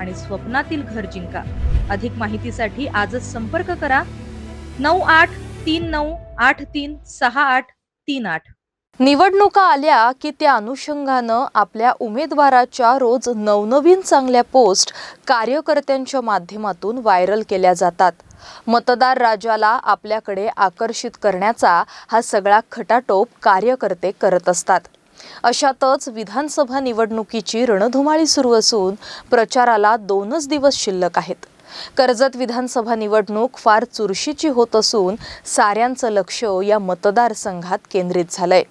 आणि स्वप्नातील घर जिंका. अधिक माहितीसाठी आजच संपर्क करा. नऊ आठ तीन नऊ आठ तीन सहा आठ तीन आठ. निवडणुका आल्या की त्या अनुषंगानं आपल्या उमेदवाराच्या रोज नवनवीन चांगल्या पोस्ट कार्यकर्त्यांच्या माध्यमातून व्हायरल केल्या जातात. मतदार राजाला आपल्याकडे आकर्षित करण्याचा हा सगळा खटाटोप कार्यकर्ते करत असतात. अशातच विधानसभा निवडणुकीची रणधुमाळी सुरू असून प्रचाराला दोनच दिवस शिल्लक आहेत. कर्जत विधानसभा निवडणूक फार चुरशीची होत असून साऱ्यांचं लक्ष या मतदारसंघात केंद्रित झालंय.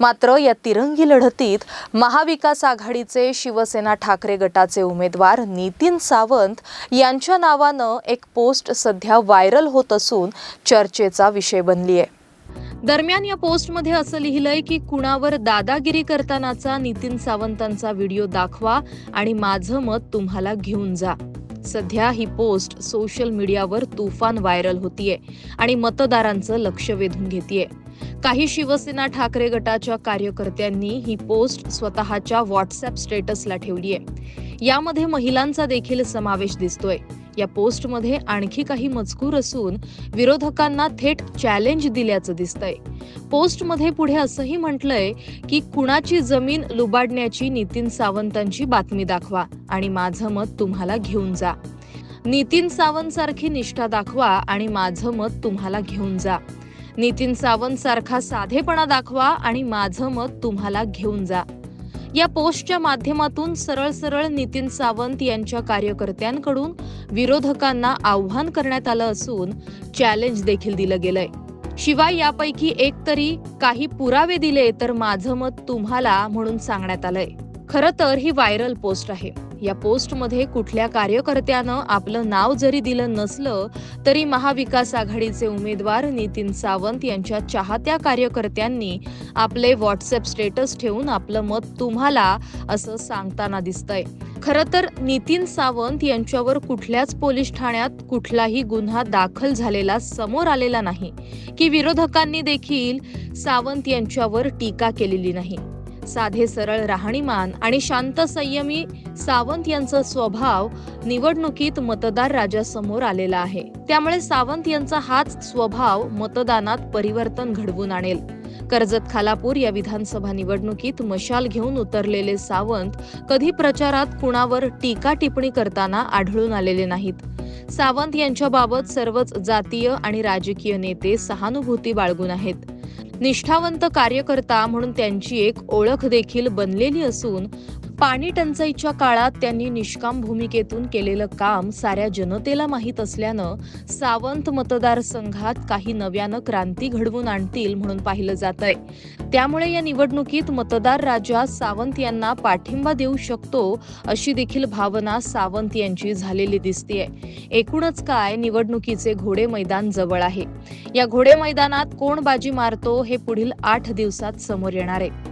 मात्र या तिरंगी लढतीत महाविकास आघाडीचे शिवसेना ठाकरे गटाचे उमेदवार नितीन सावंत यांच्या नावानं एक पोस्ट सध्या व्हायरल होत असून चर्चेचा विषय बनली आहे दरम्यान या पोस्टमध्ये असं लिहिलंय की कुणावर दादागिरी करतानाचा नितीन सावंतांचा व्हिडिओ दाखवा आणि माझं मत तुम्हाला घेऊन जा. सध्या ही पोस्ट सोशल मीडियावर तुफान व्हायरल होतीये आणि मतदारांचं लक्ष वेधून घेतीये. काही शिवसेना ठाकरे गटाच्या कार्यकर्त्यांनी ही पोस्ट स्वतःच्या व्हॉट्सअप स्टेटसला ठेवली आहे यामध्ये महिलांचा देखील समावेश दिसतोय. या पोस्टमध्ये आणखी काही मजकूर असून विरोधकांना थेट चॅलेंज दिल्याचं दिसतंय. पोस्टमध्ये पुढे असंही म्हटलंय की कुणाची जमीन लुबाडण्याची नितीन सावंतांची बातमी दाखवा आणि माझं मत तुम्हाला घेऊन जा. नितीन सावंत सारखी निष्ठा दाखवा आणि माझं मत तुम्हाला घेऊन जा. नितीन सावंत सारखा साधेपणा दाखवा आणि माझं मत तुम्हाला घेऊन जा. या पोस्टच्या माध्यमातून सरळ सरळ नितीन सावंत यांच्या कार्यकर्त्यांकडून विरोधकांना आव्हान करण्यात आलं असून चॅलेंज देखील दिलं गेलंय. शिवाय यापैकी एक तरी काही पुरावे दिले तर माझं मत तुम्हाला म्हणून सांगण्यात आलंय. खरं तर ही व्हायरल पोस्ट आहे. या पोस्टमध्ये कुठल्या कार्यकर्त्यानं आपलं नाव जरी दिलं नसलं तरी महाविकास आघाडीचे उमेदवार नितीन सावंत यांच्या चाहत्या कार्यकर्त्यांनी आपले व्हॉट्सअप स्टेटस ठेवून आपलं मत तुम्हाला असं सांगताना दिसतंय. खरं तर नितीन सावंत यांच्यावर कुठल्याच पोलीस ठाण्यात कुठलाही गुन्हा दाखल झालेला समोर आलेला नाही की विरोधकांनी देखील सावंत यांच्यावर टीका केलेली नाही. साधे सरळ राहणीमान आणि शांत संयमी सावंत यांचा स्वभाव निवडणुकीत मतदार राजासमोर आलेला आहे. त्यामुळे सावंत यांचा हाच स्वभाव मतदानात परिवर्तन घडवून आणेल. कर्जत खालापूर या विधानसभा निवडणुकीत मशाल घेऊन उतरलेले सावंत कधी प्रचारात कुणावर टीका टिप्पणी करताना आढळून आलेले नाहीत. सावंत यांच्याबाबत सर्वच जातीय आणि राजकीय नेते सहानुभूती बाळगून आहेत. निष्ठावंत कार्यकर्ता म्हणून त्यांची एक ओळख देखील बनलेली असून पाणी टंचाईच्या काळात त्यांनी निष्काम भूमिकेतून केलेलं काम साऱ्या जनतेला माहीत असल्यानं सावंत मतदारसंघात काही नव्यानं क्रांती घडवून आणतील म्हणून पाहिलं जात आहे त्यामुळे या निवडणुकीत मतदार राजा सावंत यांना पाठिंबा देऊ शकतो अशी देखील भावना सावंत यांची झालेली दिसतीये. एकूणच काय निवडणुकीचे घोडे मैदान जवळ आहे. या घोडे मैदानात कोण बाजी मारतो हे पुढील आठ दिवसात समोर येणार आहे.